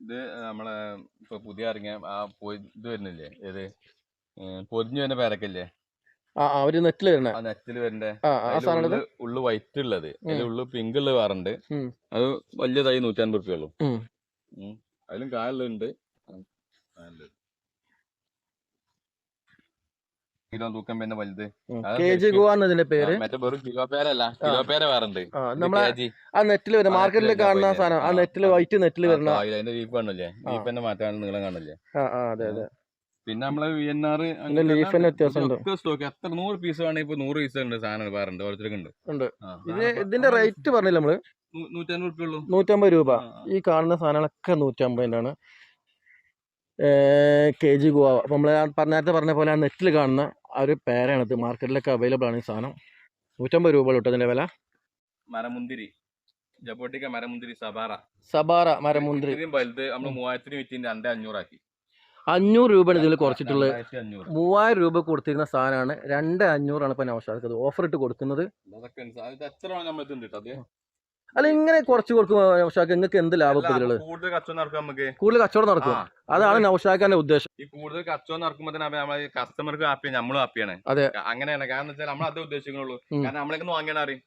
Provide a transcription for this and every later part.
ഇത് നമ്മളെ ഇപ്പൊ പുതിയ ഇറങ്ങിയ ആ പോയി ഇത് വരുന്നില്ലേ? ഏത്? പൊതിഞ്ഞു വരുന്ന പേരക്കല്ലേ ആ ആ ഒരു നെറ്റിൽ വരണേ ആ നെറ്റിൽ വരണ്ടേ? ആ ആ സാധനം ഉള്ളു വൈറ്റ് ഉള്ളത് അതിൽ ഉള്ളു പിങ്ക് ഉള്ളത് വേറുണ്ട് അത് വലിയതായി നൂറ്റൻപത് റുപ്യ ഉള്ളൂ. അതിലും കായുള്ളുണ്ട് കിലോ തൂക്കം പിന്നെ വലുത്. കെ ജി ഗോവ എന്നതിന്റെ പേര്? മറ്റേ വെറും കിലോ പേരല്ല കിലോ പേര വേറുണ്ട് ആ നമ്മളെ ആ നെറ്റിൽ വരുന്ന മാർക്കറ്റിൽ കാണുന്ന സാധനം. ആ നെറ്റിൽ വൈറ്റ് നെറ്റിൽ വരുന്ന അതിന്റെ ലീഫ് കാണില്ലേ ലീഫ് തന്നെ മാറ്റാൻ നീളം കാണില്ലേ? ആ അതെ അതെ. പിന്നെ നമ്മളെ വി എൻ ആർ ഇതിന്റെ leaf ന് വ്യത്യാസമുണ്ട്. സ്റ്റോക്ക് എത്ര നൂറ് പീസ് വേണമെങ്കിൽ ഇപ്പൊ നൂറ് പീസ് ഉണ്ട് സാധനം വേറുണ്ട് ഓരോരുത്തർക്ക് ഉണ്ട്. ഇത് ഇതിന്റെ റേറ്റ് പറഞ്ഞില്ല നമ്മൾ? നൂറ്റമ്പത് രൂപ. ഈ കാണുന്ന സാധനങ്ങളൊക്കെ നൂറ്റമ്പതിനാണ് കെ ജി ഗോവ. നമ്മൾ പറഞ്ഞ നേരത്തെ പറഞ്ഞ പോലെ ആ നെറ്റിൽ കാണുന്ന ആ ഒരു ഇത് മാർക്കറ്റിലൊക്കെ അവൈലബിൾ ആണ് ഈ സാധനം. നൂറ്റമ്പത് രൂപ കിട്ടും അതിന്റെ വില. മരമുന്തിരി. ജപ്പോട്ടിക്ക മരമുന്തിരി സബാറ. സബാറ മരമുന്തിരി. വലുത് നമ്മൾ മൂവായിരത്തിന് വിറ്റിന്റെ രണ്ട് അഞ്ഞൂറാക്കി. അഞ്ഞൂറ് രൂപയാണ് ഇതിൽ കുറച്ചിട്ടുള്ളത്. മൂവായിരം രൂപ കൊടുത്തിരുന്ന സാധനമാണ്. രണ്ട് അഞ്ഞൂറാണ് ഇപ്പൊ ഓഫർ ഇട്ട് കൊടുക്കുന്നത്. അല്ല ഇങ്ങനെ കുറച്ച് കുറച്ച് നൗഷാക്ക് നിങ്ങൾക്ക് എന്ത് ലാഭം കൂടുതൽ കച്ചവടം നടക്കും നമുക്ക്. കൂടുതൽ കച്ചവടം നടക്കും. അതാണ് നൗഷാക്കാന്റെ ഉദ്ദേശം. ഈ കൂടുതൽ കച്ചവടം നടക്കുമ്പോൾ തന്നെ നമ്മളെ കസ്റ്റമർക്ക് ഹാപ്പിയാണ് നമ്മളും ഹാപ്പിയാണ് അതെ. അങ്ങനെയാണ്. കാരണം വെച്ചാൽ നമ്മൾ അതേ ഉദ്ദേശിക്കുന്നുള്ളൂ. കാരണം നമ്മളേക്ക്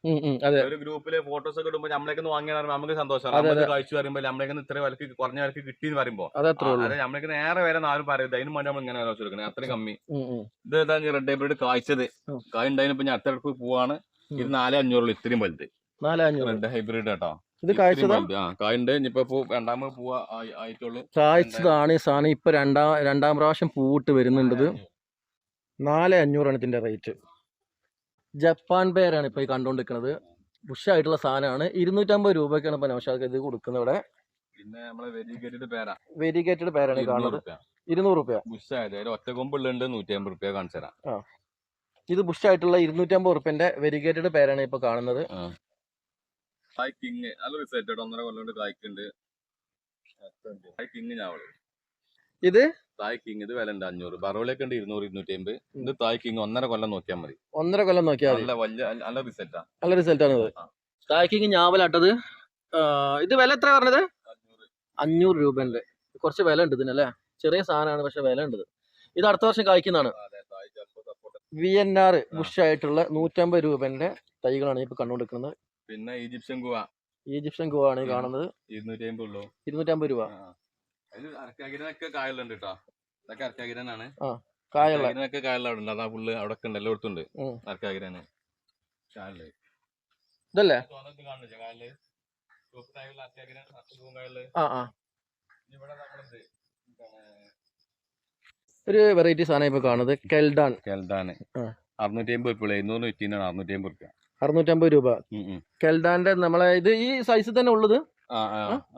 ഉം, അതെ. ഒരു ഗ്രൂപ്പിൽ ഫോട്ടോസ് ഒക്കെ ഇടുമ്പോൾ നമ്മളേക്ക് വാങ്ങിയാൽ അറിയുമ്പോൾ നമുക്ക് സന്തോഷമാണ്. കഴിച്ചു പറയുമ്പോൾ നമ്മളേക്ക് ഇത്ര വിലക്ക് കുറഞ്ഞ വിലക്ക് കിട്ടി എന്ന് പറയുമ്പോൾ അതെ നമ്മളേക്ക് നേരെ വരെ നാലും പറയരുത്. അതിന് വേണ്ടി നമ്മൾ ഇങ്ങനെ ആലോചിച്ച് കൊടുക്കണേ. അത്രയും കമ്മി. ഇത് റെഡ് ഹൈബ്രിഡ് കായ്ച്ചത്. ഉം. കായ് ഉണ്ടായിരുന്നു ഞാൻ അത്ര അടുപ്പ് പോവാണ്. ഇത് നാലേ അഞ്ഞൂറുള്ളൂ. ഇത്രയും വലുത്. നാല് അഞ്ഞൂറ് റെഡ് ഹൈബ്രിഡ് കേട്ടോ. ഇത് ഇത്രയും കാഴ്ചതാ വലുത്. ആ കായുണ്ട്. ഇനിയിപ്പോ പൂ- രണ്ടാമത് പൂവാ ആയി- ആയിട്ടുള്ളൂ. കാഴ്ചതാണ് ഈ സാധനം. ഇപ്പൊ രണ്ടാം രണ്ടാം പ്രാവശ്യം പൂവിട്ട് വരുന്നുണ്ടത് നാല് അഞ്ഞൂറാണ് ഇതിന്റെ റേറ്റ്. ജപ്പാൻ പേരാണ് ഇപ്പൊ ഈ കണ്ടുകൊണ്ടിരിക്കുന്നത് ബുഷായിട്ടുള്ള സാധനമാണ്. ഇരുന്നൂറ്റമ്പത് രൂപയ്ക്കാണ് ഇപ്പൊ നൗഷാദ് ഇത് കൊടുക്കുന്നത് ഇവിടെ. വെരിഗേറ്റഡ് പേരാ വെരിഗേറ്റഡ് പേരാണ് കാണുന്നത്. ഇരുന്നൂറ് അതിൽ ഒറ്റ കൊമ്പുള്ളുണ്ട് നൂറ്റി അമ്പത് റുപ്യ കാണിച്ചു തരാം. ഇത് ബുഷായിട്ടുള്ള ഇരുന്നൂറ്റമ്പത് റുപ്യന്റെ വെരിഗേറ്റഡ് പേരാണ് ഇപ്പൊ കാണുന്നത്. ഹായ് കിങ് നല്ല റിസൾട്ട് ഒന്നര കൊല്ലം കൊണ്ട് കായ്ക്കുണ്ട് ഹൈക്കിങ് കിങ് ഞാവൾ ഇത്? തായ്ക്കിങ് ഇത് വില ഉണ്ട് അഞ്ഞൂറ്. ബറോളിയൊക്കെ ഉണ്ട് ഇരുന്നൂറ് ഇരുന്നൂറ്റി അമ്പത് ഇത് തായ്ക്കിങ് ഒന്നര കൊല്ലം നോക്കിയാൽ മതി. ഒന്നര കൊല്ലം നോക്കിയാൽ നല്ല വലിയ നല്ല റിസൾട്ടാ നല്ല റിസൾട്ടാണ് തായ്ക്കിങ് ഞാവലാട്ടത് ഇത് വില എത്ര പറഞ്ഞത്? അഞ്ഞൂറ്. രൂപന്റെ കുറച്ച് വില ഉണ്ട് ഇതിനല്ലേ ചെറിയ സാധനമാണ് പക്ഷെ വില ഉണ്ട് ഇത്. ഇത് അടുത്ത വർഷം കായ്ക്കുന്നതാണ്. വി എൻ ആർ ബുഷ് ആയിട്ടുള്ള നൂറ്റമ്പത് രൂപന്റെ തൈകളാണ് ഇപ്പോൾ കണ്ടുകൊണ്ടിരിക്കുന്നത്. പിന്നെ ഈജിപ്ഷ്യൻ ഗുവ ഈജിപ്ഷ്യൻ ഗുവ ആണ് കാണുന്നത്. ഇരുന്നൂറ്റി അമ്പത് ഉള്ളൂ. ഇരുന്നൂറ്റമ്പത് രൂപ. അതിൽ അരക്കാകിരനൊക്കെ കായലുണ്ട് കേട്ടോ ഇതൊക്കെ അരക്കാകിരനാണ് കായുള്ള അരക്കാകിരനൊക്കെ കായല അവിടെ അതാ പുള്ള് അവിടെ ഉണ്ട് എല്ലായിടത്തും ഉണ്ട്. അരക്കാകിരന് കായൽ ഇതല്ലേ കായൽ ഒരു വെറൈറ്റി സാധനം ഇപ്പൊ കാണുന്നത് കെൽഡാൻ. കെൽഡാൻ. അറുന്നൂറ്റി അമ്പത് ഉറുപ്പിക എഴുന്നൂറ് അറുന്നൂറ്റി അമ്പത് അറുന്നൂറ്റമ്പത് രൂപ. കെൽഡാന്റെ നമ്മളെ ഇത് ഈ സൈസിൽ തന്നെ ഉള്ളത്?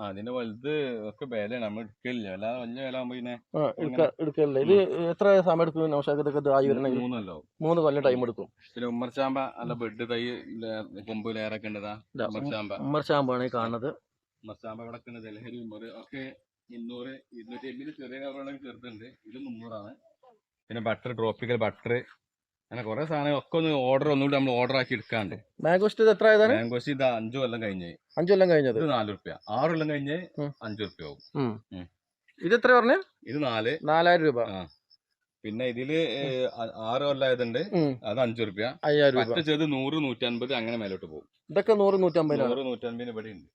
അതിന്റെ വലുത് ഒക്കെ വിലയാണ്. നമ്മൾ എടുക്കില്ല അല്ലാതെ വലിയ വില പിന്നെ ആ ഇത് എത്ര സമയം എടുക്കും? ഇത് ആയി വരണമെങ്കിൽ മൂന്നല്ലോ മൂന്ന് കൊല്ലം ടൈം എടുക്കും. പിന്നെ ഉമ്മർച്ചാമ്പ അല്ല ബെഡ് തൈ കൊമ്പ് ലെയറൊക്കെ ഉണ്ടതാ ഉമ്മർചാമ്പ ഉമ്മർച്ചാമ്പ ഈ കാണുന്നത്. ഉമ്മർചാമ്പ ഇവിടെ ഉണ്ട്. ഉമ്മർ ഒക്കെ ഇരുന്നൂറ് ഇരുന്നൂറ്റി എൺപത് ചെറിയ കവറുകളൊക്കെ ചെറുതുണ്ട് ഇത് മുന്നൂറാണ്. പിന്നെ ബട്ടർ ട്രോപ്പിക്കൽ ബട്ടർ അങ്ങനെ കുറെ സാധനങ്ങൾ ഒക്കെ ഒന്ന് ഓർഡർ ഒന്നുകൂടി നമ്മൾ ഓർഡർ ആക്കി എടുക്കാണ്ട്. മാംഗോസ്റ്റ് ഇത് എത്ര ആയതാണ്? മാംഗോസ്റ്റ് ഇത് അഞ്ചു കൊല്ലം കഴിഞ്ഞ്. അഞ്ചു കൊല്ലം കഴിഞ്ഞത്. ഇത് നാല് റുപ്യ ആറ് കൊല്ലം കഴിഞ്ഞ്. അഞ്ചു റുപ്യ ആവും. ഇത് എത്ര പറഞ്ഞു? ഇത് നാല്. നാലായിരം രൂപ. പിന്നെ ഇതിൽ ആറ് കൊല്ലായതുണ്ട് അത് അഞ്ചു റുപ്യ അയ്യായിരം രൂപ. നൂറ് നൂറ്റമ്പത് അങ്ങനെ മേലോട്ട് പോകും. ഇതൊക്കെ നൂറ് നൂറ്റമ്പത് നൂറ് നൂറ്റമ്പതിന് ഇവിടെ ഉണ്ട്